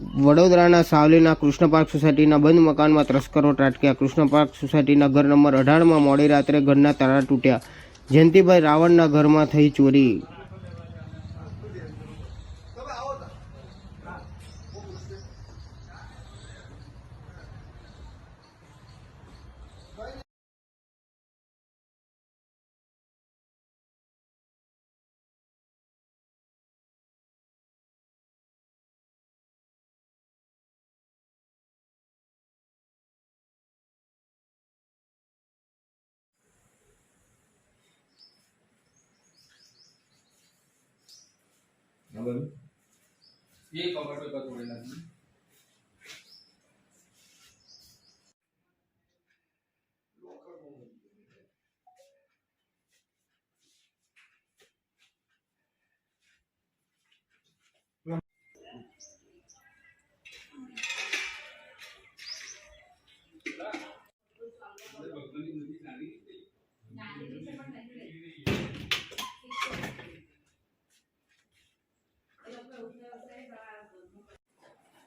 વડોદરાના સાવલીના કૃષ્ણ પાર્ક સોસાયટીના બંધ મકાનમાં તસ્કરો ત્રાટક્યા. કૃષ્ણ પાર્ક સોસાયટીના ઘર નંબર અઢારમાં મોડી રાત્રે ઘરના તાળા તૂટ્યા. જયંતિભાઈ રાવણના ઘરમાં થઈ ચોરી. કરું એ કબાટ પર થોડી નાખી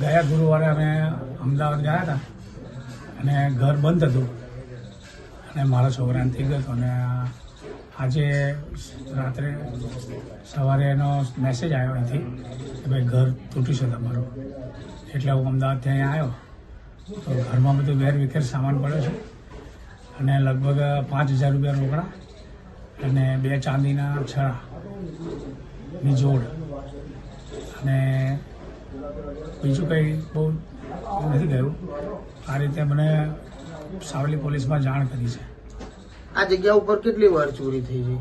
ગયા ગુરુવારે અમે અમદાવાદ ગયા હતા. અને ઘર બંધ હતું. અને મારા છોકરાને થઈ ગયો હતો. અને આજે રાત્રે સવારે એનો મેસેજ આવ્યો અહીંથી કે ભાઈ, ઘર તૂટ્યું છે તમારું. એટલે હું અમદાવાદથી અહીંયા આવ્યો. તો ઘરમાં બધું વેર વિખેર સામાન પડ્યો છે. અને લગભગ પાંચ હજાર રૂપિયા રોકડા અને બે ચાંદીના છડા ની જોડ. અને બીજું કંઈ બહુ નથી ગયું આ રીતે મને સાવલી પોલીસમાં જાણ કરી છે. આ જગ્યા ઉપર કેટલી વાર ચોરી થઈ છે?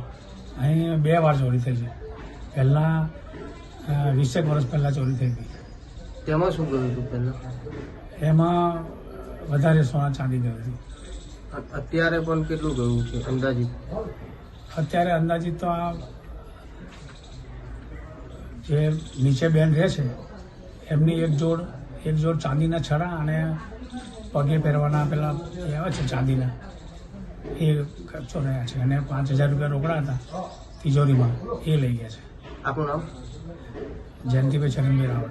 અહીં બે વાર ચોરી થઈ છે. પહેલાં વીસેક વર્ષ પહેલાં ચોરી થઈ હતી તેમાં શું ગયું હતું પહેલાં? એમાં વધારે સોના ચાંદી ગયું હતું. અત્યારે પણ કેટલું ગયું છે અંદાજિત? અત્યારે અંદાજિત તો આ જે નીચે બેન રહે છે એમની એક જોડ એક જોડ ચાંદીના છડા અને પગે પહેરવાના પેલા એવા છે ચાંદીના. એ ખર્ચો રહ્યા છે અને પાંચ હજાર રૂપિયા રોકડા હતા તિજોરીમાં. એ લઈ ગયા છે. આપણું નામ? જયંતિભાઈ ચરણભાઈ રાવળ.